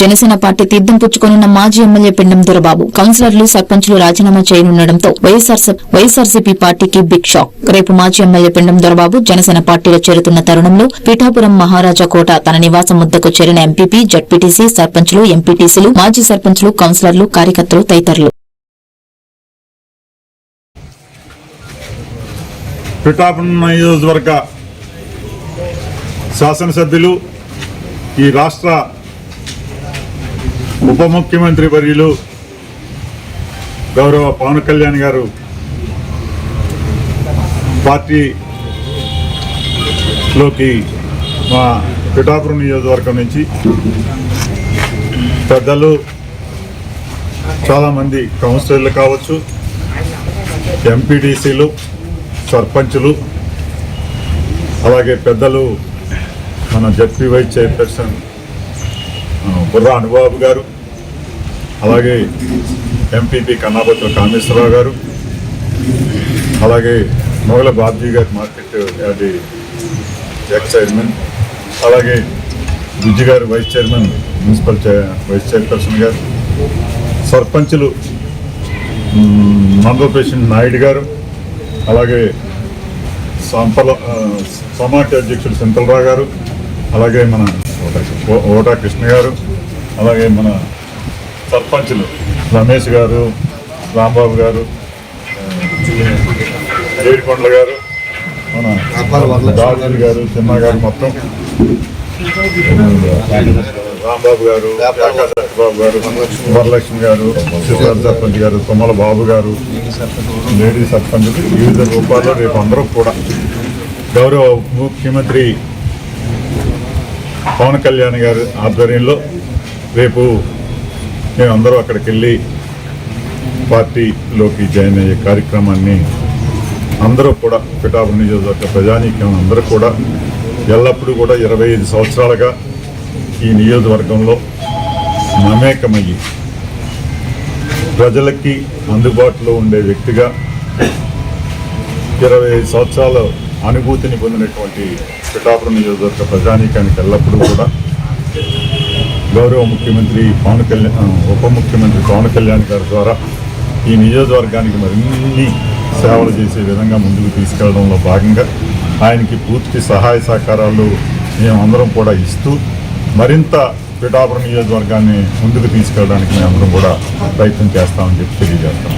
Janasena party తీర్థం పుచ్చుకోనున్న మాజీ MLA పిండం దొరబాబు కౌన్సిలర్లు సర్పంచులు రాజీనామా చేయనుండటంతో వైఎస్ఆర్సీపీ పార్టీకి బిగ్ షాక్. రేపు మాజీ ఎమ్మెల్యే పిండం దొరబాబు జనసేన పార్టీలో చేరుతున్న తరుణంలో పీఠాపురం మహారాజా కోట తన నివాసం ముద్దకు చేరిన ఎంపీపీ జడ్పీటీసీ సర్పంచులు ఎంపీటీసీలు మాజీ సర్పంచులు కౌన్సిలర్లు కార్యకర్తలు తదితరులు. పిఠాపురం నియోజకవర్గ శాసనసభ్యులు ఈ రాష్ట్ర ఉప ముఖ్యమంత్రి వర్యులు గౌరవ పవన్ కళ్యాణ్ గారు పార్టీలోకి మా పిఠాపురం నియోజకవర్గం నుంచి పెద్దలు చాలామంది కౌన్సిలర్లు కావచ్చు ఎంపీడీసీలు సర్పంచులు అలాగే పెద్దలు మన ZP vice chairperson Burra Anubabu garu అలాగే ఎంపీపీ కన్నాపత్ర కామేశ్వరరావు గారు అలాగే మొగల బాబ్జీ గారి మార్కెట్ అది ఎక్స్ చైర్మన్ అలాగే Bujji garu vice chairman municipal vice chairperson garu సర్పంచులు మండల ప్రెసిడెంట్ నాయుడు గారు అలాగే సంపల సమాఖ్య అధ్యక్షుడు సింతలరావు గారు అలాగే మన ఓటా కృష్ణ గారు అలాగే మన సర్పంచులు రమేష్ గారు రాంబాబు గారు ఏడికొండల గారు మన దాజులు గారు చిన్న గారు మొత్తం. రాంబాబు గారు బాబు గారు వరలక్ష్మి గారు సిద్ధార్థ సర్పంచ్ గారు తుమ్మల బాబు గారు లేడీ సర్పంచ్ వివిధ రూపాల్లో రేపు అందరూ కూడా గౌరవ ముఖ్యమంత్రి పవన్ కళ్యాణ్ గారి ఆధ్వర్యంలో రేపు మేమందరూ అక్కడికి వెళ్ళి పార్టీలోకి జాయిన్ అయ్యే కార్యక్రమాన్ని అందరూ కూడా పిఠాపురం నియోజకవర్గ ప్రజానీకం అందరూ కూడా ఎల్లప్పుడూ కూడా ఇరవై ఐదు సంవత్సరాలుగా ఈ నియోజకవర్గంలో మమేకమయ్యి ప్రజలకి అందుబాటులో ఉండే వ్యక్తిగా ఇరవై ఐదు సంవత్సరాల అనుభూతిని పొందినటువంటి పిఠాపురం నియోజకవర్గ ప్రజానీకానికి ఎల్లప్పుడూ కూడా గౌరవ ముఖ్యమంత్రి పవన్ కళ్యాణ్ ఉప ముఖ్యమంత్రి పవన్ కళ్యాణ్ గారి ద్వారా ఈ నియోజకవర్గానికి మరిన్ని సేవలు చేసే విధంగా ముందుకు తీసుకెళ్ళడంలో భాగంగా ఆయనకి పూర్తి సహాయ సహకారాలు మేమందరం కూడా ఇస్తూ మరింత పిఠాపురం నియోజకవర్గాన్ని ముందుకు తీసుకెళ్ళడానికి మేమందరం కూడా ప్రయత్నం చేస్తామని చెప్పి తెలియజేస్తాం.